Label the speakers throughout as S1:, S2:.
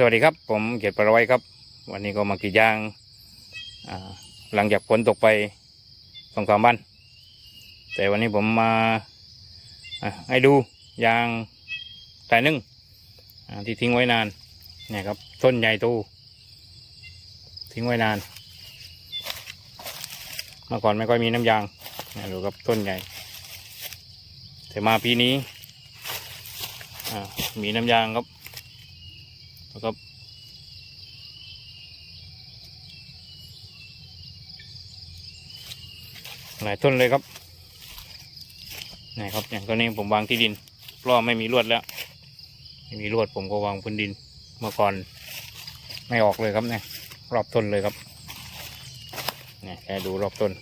S1: สวัสดีครับ ผมเกียรติประไว้ครับ วันนี้ก็มากรีดยางหลังจากฝนตกไปสองสามวัน แต่วันนี้ผมมาให้ดูยางแต่นึ่งที่ทิ้งไว้นานเนี่ยครับต้นใหญ่โตทิ้งไว้นาน เมื่อก่อนไม่ค่อยมีน้ำยางเนี่ยดูครับต้นใหญ่ แต่มาปีนี้มีน้ำยางครับ แล้วก็หลายต้นเลยครับนี่ครับอย่างตัวนี้ผมวางที่ดินเพราะไม่มีลวดแล้ว ไม่มีลวดผมก็วางพื้นดินเมื่อก่อนไม่ออกเลยครับเนี่ยรอบต้นเลยครับเนี่ยแค่ดูรอบต้น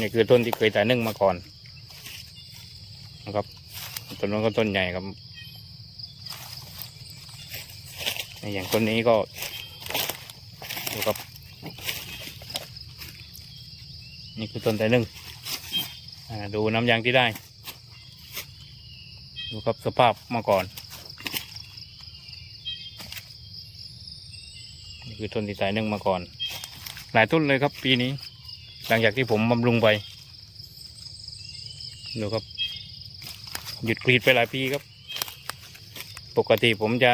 S1: นี่คือต้นที่เคยแต่นึ่งมาก่อนนะครับต้นนั้นก็ต้นใหญ่ครับ อย่างต้นนี้ก็ดูครับนี่คือต้นแต่หนึ่งดูน้ำยางที่ได้ ดูครับสภาพมื่อก่อน นี่คือต้นที่สายหนึ่งมาก่อน หลายต้นเลยครับปีนี้ หลังจากที่ผมบำรุงไป ดูครับ หยุดกรีดไปหลายปีครับ ปกติผมจะ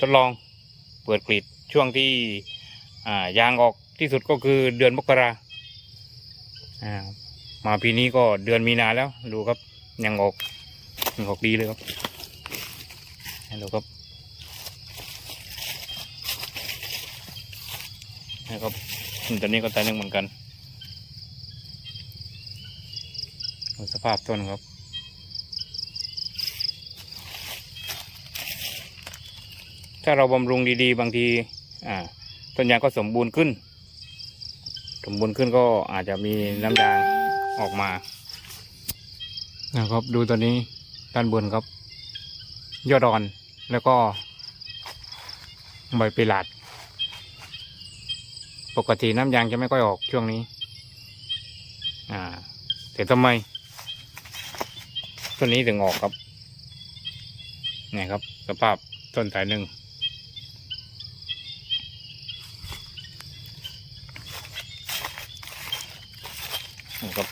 S1: ทดลองเปิดกรีดช่วงที่ยางออกที่สุดก็คือเดือนมกราามาปีนี้ก็เดือนมีนาแล้วดูครับยังออกยังออกดีเลยครับดูครับนะครับตอนนี้ก็ตายหนึ่งเหมือนกันสภาพต้นครับ ถ้าเราบำรุงดีๆ บางทีต้นยางก็สมบูรณ์ขึ้น สมบูรณ์ขึ้นก็อาจจะมีน้ำยางออกมานะครับดูตัวนี้ด้านบนครับ ยอดอ่อนแล้วก็ใบปหลาด ปกติน้ำยางจะไม่ค่อยออกช่วงนี้ อ่า แต่ทำไมต้นนี้ถึงออกครับนี่ครับ สภาพต้นสายหนึ่ง นะครับ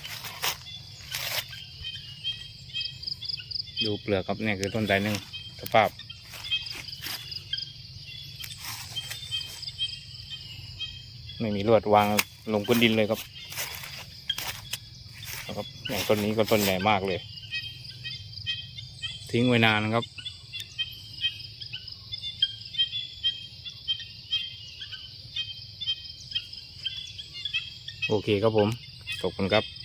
S1: ดูเปลือกครับเนี่ยคือต้นไทรหนึ่งสภาพ ไม่มีลวดวางลงพื้นดินเลยครับนะครับอย่างต้นนี้ก็ต้นใหญ่มากเลย ทิ้งไว้นานครับโอเคครับผม ขอบคุณครับ